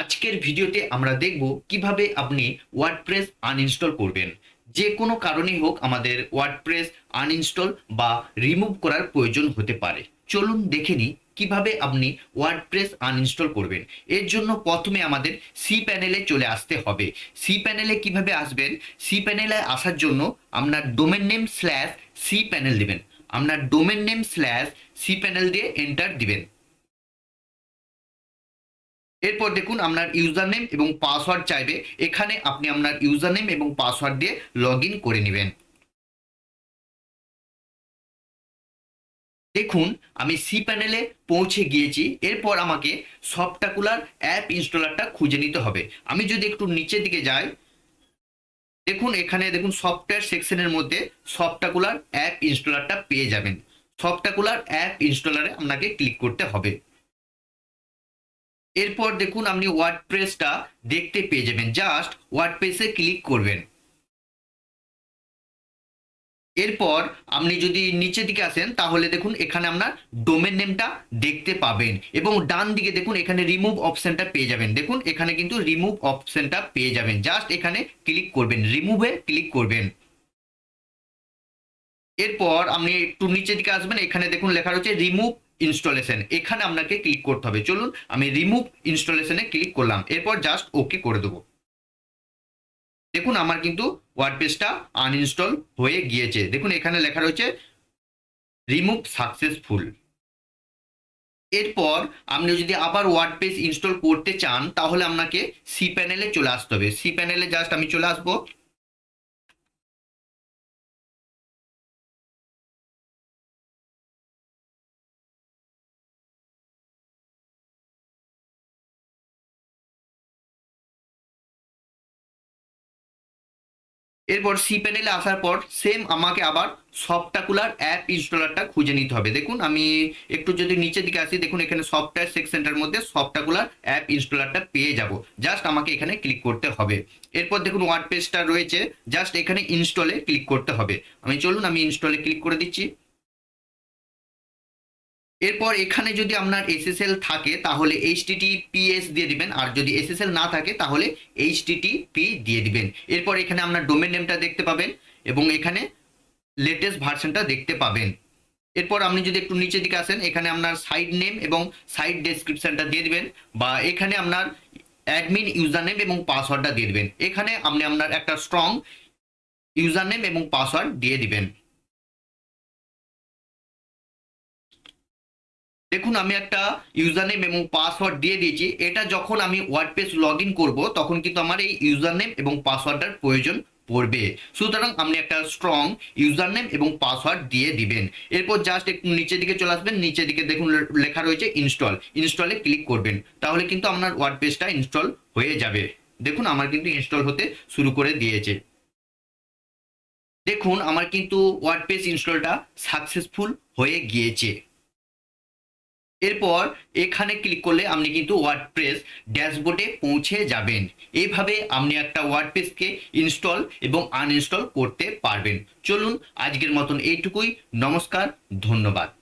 আজকের ভিডিওতে আমরা দেখব কীভাবে আপনি ওয়ার্ডপ্রেস আনইনস্টল করবেন। যে কোনো কারণেই হোক আমাদের ওয়ার্ডপ্রেস আনইনস্টল বা রিমুভ করার প্রয়োজন হতে পারে। চলুন দেখে নিই কীভাবে আপনি ওয়ার্ডপ্রেস আনইনস্টল করবেন। এর জন্য প্রথমে আমাদের সি প্যানেলে চলে আসতে হবে। সি প্যানেলে কীভাবে আসবেন? সি প্যানেলে আসার জন্য আপনার domain name slash C panel দিবেন। আপনার domain name slash C panel দিয়ে এন্টার দিবেন। এরপর দেখুন আপনার ইউজার নেম এবং পাসওয়ার্ড চাইবে। এখানে আপনি আপনার ইউজার নেম এবং পাসওয়ার্ড দিয়ে লগ করে নেবেন। দেখুন, আমি সি প্যানেলে পৌঁছে গিয়েছি। এরপর আমাকে সফটাকুলার অ্যাপ ইনস্টলারটা খুঁজে নিতে হবে। আমি যদি একটু নিচের দিকে যাই, দেখুন এখানে দেখুন সফটওয়্যার সেকশনের মধ্যে সফটাকুলার অ্যাপ ইনস্টলারটা পেয়ে যাবেন। সফটাকুলার অ্যাপ ইনস্টলারে আপনাকে ক্লিক করতে হবে। এরপর দেখুন আপনি ওয়ার্ডপ্রেসটা দেখতে পেয়ে যাবেন। জাস্ট ওয়ার্ডপ্রেসে ক্লিক করবেন। এরপর আপনি যদি নিচের দিকে আসেন, তাহলে দেখুন এখানে আপনার ডোমেন নেমটা দেখতে পাবেন। এবং ডান দিকে দেখুন এখানে রিমুভ অপশনটা পেয়ে যাবেন। দেখুন এখানে কিন্তু রিমুভ অপশনটা পেয়ে যাবেন। জাস্ট এখানে ক্লিক করবেন। রিমুভে ক্লিক করবেন। এরপর আপনি একটু নিচের দিকে আসবেন। এখানে দেখুন লেখা রয়েছে রিমুভ ইনস্টলেশন এখানে আপনাকে ক্লিক করতে হবে। চলুন, আমি রিমুভ ইনস্টলেশনে ক্লিক করলাম। এরপর জাস্ট ওকে করে দেবো। দেখুন, আমার কিন্তু ওয়ার্ডপ্রেসটা আনইনস্টল হয়ে গিয়েছে। দেখুন, এখানে লেখা রয়েছে রিমুভ সাকসেসফুল এরপর আপনি যদি আবার ওয়ার্ডপ্রেস ইনস্টল করতে চান, তাহলে আপনাকে সি প্যানেলে চলে আসতে হবে। সি প্যানেলে জাস্ট আমি চলে আসব। এরপর সি প্যানেলে আসার পর সেম আমাকে আবার সফটাকুলার অ্যাপ ইনস্টলারটা খুঁজে নিতে হবে। দেখুন, আমি একটু যদি নিচের দিকে আসি, দেখুন এখানে সফটওয়্যার সেকশনটার মধ্যে সফটাকুলার অ্যাপ ইনস্টলারটা পেয়ে যাব। জাস্ট আমাকে এখানে ক্লিক করতে হবে। এরপর দেখুন ওয়ার্ড পেজটা রয়েছে। জাস্ট এখানে ইনস্টলে ক্লিক করতে হবে। আমি চলুন, আমি ইনস্টলে ক্লিক করে দিচ্ছি। এরপর এখানে যদি আপনার এসএসএল থাকে, তাহলে এইচটিটিপিএস দিয়ে দিবেন। আর যদি এসএসএল না থাকে, তাহলে এইচটিটিপি দিয়ে দিবেন। এরপর এখানে আপনার ডোমেন নেমটা দেখতে পাবেন এবং এখানে লেটেস্ট ভার্সনটা দেখতে পাবেন। এরপর আপনি যদি একটু নিচের দিকে আসেন, এখানে আপনার সাইড নেম এবং সাইড ডেসক্রিপশনটা দিয়ে দিবেন বা এখানে আপনার অ্যাডমিন ইউজার নেম এবং পাসওয়ার্ডটা দিয়ে দিবেন। এখানে আপনি আপনার একটা স্ট্রং ইউজার নেম এবং পাসওয়ার্ড দিয়ে দিবেন। দেখুন, আমি একটা ইউজার নেম এবং পাসওয়ার্ড দিয়ে দিয়েছি। এটা যখন আমি ওয়ার্ডপ্রেস লগ ইন করব, তখন কিন্তু আমার এই ইউজার নেম এবং পাসওয়ার্ডটার প্রয়োজন পড়বে। সুতরাং আপনি একটা স্ট্রং ইউজার নেম এবং পাসওয়ার্ড দিয়ে দিবেন। এরপর জাস্ট একটু নিচের দিকে চলে আসবেন। নিচের দিকে দেখুন লেখা রয়েছে ইনস্টল ইনস্টলে ক্লিক করবেন। তাহলে কিন্তু আপনার ওয়ার্ডপ্রেসটা ইনস্টল হয়ে যাবে। দেখুন, আমার কিন্তু ইনস্টল হতে শুরু করে দিয়েছে। দেখুন, আমার কিন্তু ওয়ার্ডপ্রেস ইনস্টলটা সাকসেসফুল হয়ে গিয়েছে। এরপর এখানে ক্লিক করলে আপনি কিন্তু ওয়ার্ডপ্রেস ড্যাশবোর্ডে পৌঁছে যাবেন। এইভাবে আপনি একটা ওয়ার্ডপ্রেসকে ইনস্টল এবং আনইনস্টল করতে পারবেন। চলুন আজকের মতন এইটুকুই। নমস্কার, ধন্যবাদ।